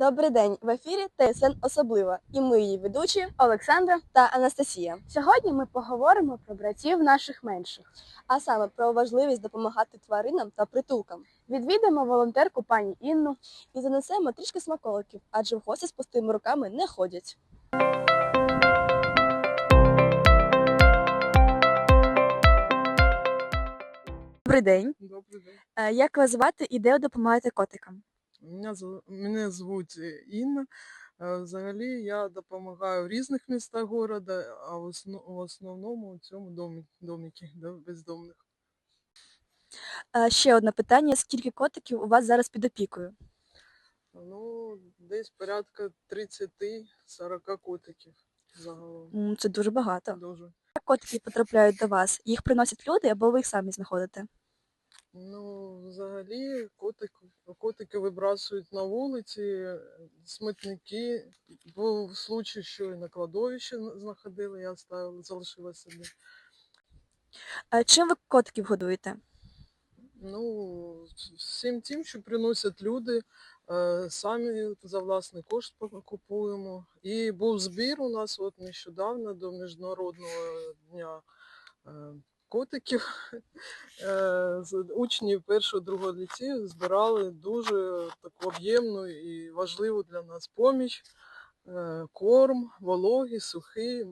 Добрий день в ефірі ТСН Особлива і ми її ведучі Олександра та Анастасія. Сьогодні ми поговоримо про братів наших менших, а саме про важливість допомагати тваринам та притулкам. Відвідаємо волонтерку пані Інну і занесемо трішки смаколиків, адже в гості з пустими руками не ходять. Добрий день. Добрий день. Е, Як вас звати і де ви допомагаєте котикам? Мене, зв- мене звуть Інна. Е, Взагалі я допомагаю в різних містах города, а в, основ, в основному у цьому домі, доміки да, бездомних. Ще одне питання: скільки котиків у вас зараз під опікою? Ну, десь порядка 30-40 котиків загалом. Це дуже багато. Дуже. Як котики потрапляють до вас? Їх приносять люди або ви їх самі знаходите? Ну, взагалі, котик, котики вибрасують на вулиці, смітники. Був случай, що і на кладовищі знаходили, я ставила, залишила собі. А чим ви котиків годуєте? Ну, всім тим, що приносять люди, е, самі за власний кошт купуємо. І був збір у нас от нещодавно до Міжнародного дня е, котиків. Е, Учні першого другого ліцею збирали дуже таку об'ємну і важливу для нас поміч. Е, Корм, вологі, сухий,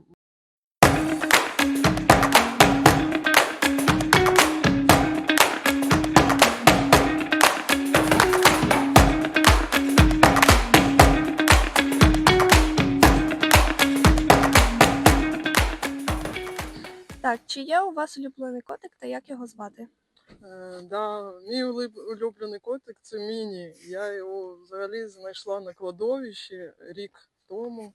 Так, чи є у вас улюблений котик та як його звати? Е, Да, мій улюб- улюблений котик це Міні. Я його взагалі знайшла на кладовищі рік тому.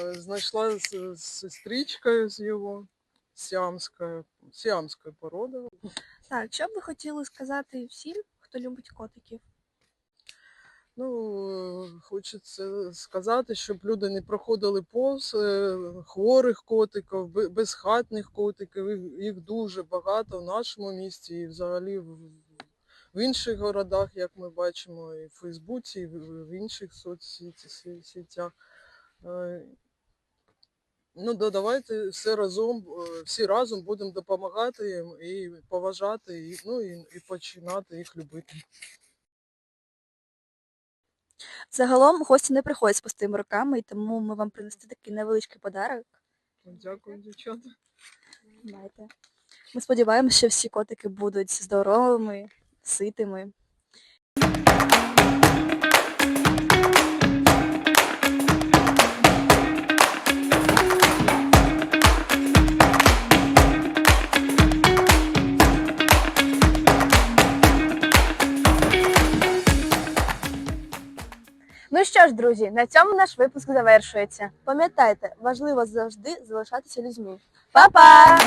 Е, Знайшла з, з сестричкою з його сіамською, сіамської породи. Так, що б ви хотіли сказати всім, хто любить котиків? Ну, хочеться сказати, щоб люди не проходили повз е, хворих котиків, безхатних котиків. Їх- дуже багато в нашому місті і взагалі в, інших городах, як ми бачимо, і в Фейсбуці, і в, в інших соцсетях. Е, Ну, да, давайте все разом, е, всі разом будемо допомагати їм і поважати, і, ну, і, і починати їх любити. Загалом гості не приходять з пустими руками, і тому ми вам принесли такий невеличкий подарок. Дякую, дівчата. Знаєте. Ми сподіваємося, що всі котики будуть здоровими, ситими. Що ж, друзі, на цьому наш випуск завершується. Пам'ятайте, важливо завжди залишатися людьми. Па-па!